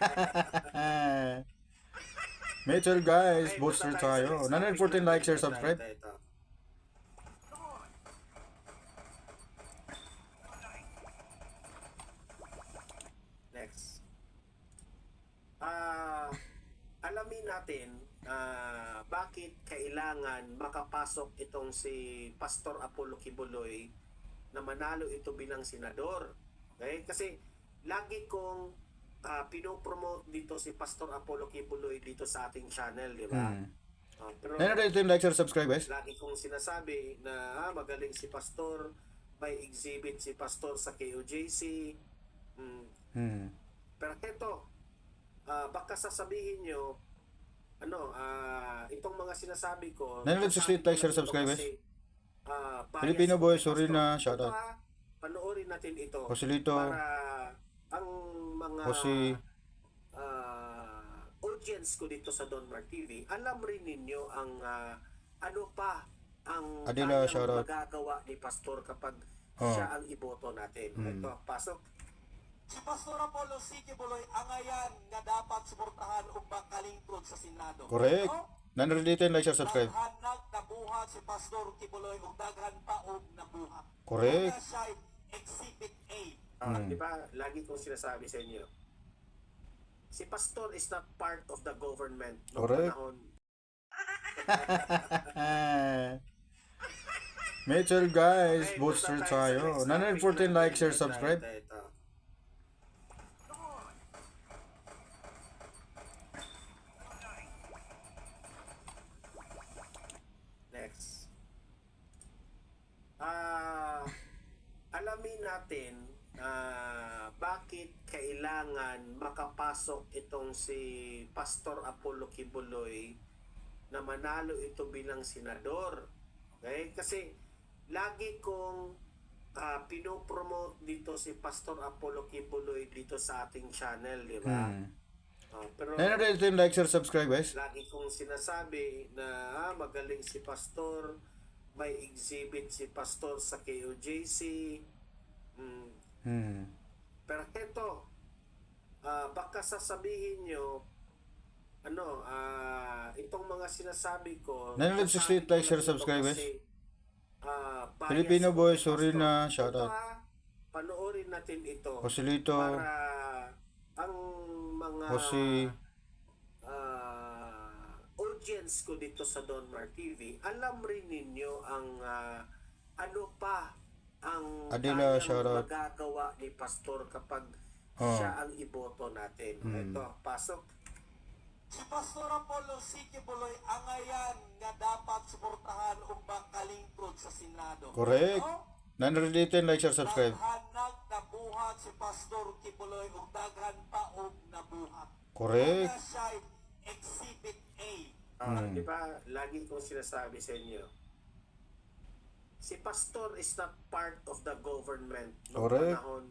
Mitchell guys, Okay, booster tayo tayo. sa next 914 topic like, share, natin. subscribe. Next. Ah, alamin natin ah, bakit kailangan makapasok itong si Pastor Apollo Kibuloy na manalo ito bilang senador. Okay? Kasi lagi kong ah, pinopromote dito si Pastor Apollo Kibuloy dito sa ating channel, di ba? Hmm. Ah, pero 914 like, share, subscribe guys. lagi kong sinasabi na ah, magaling si Pastor, may exhibit si Pastor sa KOJC. Mm, Hmm. pero ito, ah, baka sasabihin nyo, ano, ah, itong mga sinasabi ko, 968 like, share, subscribe, guys. bias Filipino boy, sorry na, shoutout. Panoorin natin ito Joselito, para mga Jose, ah, audience ko dito sa Donmar TV, alam rin ninyo ang ah, ano pa ang Adila, shoutout. magagawa ni Pastor kapag Oh. siya ang iboto natin. Hmm. Ito, pasok. Si Pastor Apollo Sige Buloy angayan nga dapat suportahan ug makalingkod sa Senado. correct. No? 918 like, share, subscribe. Daghan nag nabuhat si Pastor Kibuloy ug daghan pa og nabuhat. Correct. Kaya siya A. Ah, Hmm. Di ba, lagi kong sinasabi sa inyo, si Pastor is not part of the government. Noong Correct. panahon, Mitchell guys, Okay, booster tayo tayo. sa next topic 914 like, share, subscribe. ito. Next. Ah, alamin natin ah, bakit kailangan makapasok itong si Pastor Apollo Kibuloy na manalo ito bilang senador. Okay? Kasi lagi kong ah, pinopromote dito si Pastor Apollo Kibuloy dito sa ating channel, di ba? Hmm. Ah, pero 918 like, share, subscribe guys. lagi kong sinasabi na ah, magaling si Pastor, may exhibit si Pastor sa KOJC. Mm, Hmm. pero ito, ah, baka sasabihin nyo, ano, ah, itong mga sinasabi ko, 968 like, share, subscribe, guys. kasi, bias Filipino boy, sorry na, Ito, shoutout. ah, Panoorin natin ito Joselito, para ang mga Jose, ah, audience ko dito sa Donmar TV, alam rin ninyo ang ah, ano pa ang Adila, kayang shoutout. magagawa ni Pastor kapag Oh. siya ang iboto natin. Hmm. Ito, pasok. Si Pastor Apollo Sige Buloy angayan nga dapat suportahan ug makalingkod sa Senado. correct. No? 918 like, share, subscribe. Daghan nag nabuhat si Pastor Kibuloy ug daghan pa og nabuhat. Correct. Kaya siya Exhibit A. Ah, Hmm. Di ba, lagi kong sinasabi sa inyo, si Pastor is not part of the government noong Correct. panahon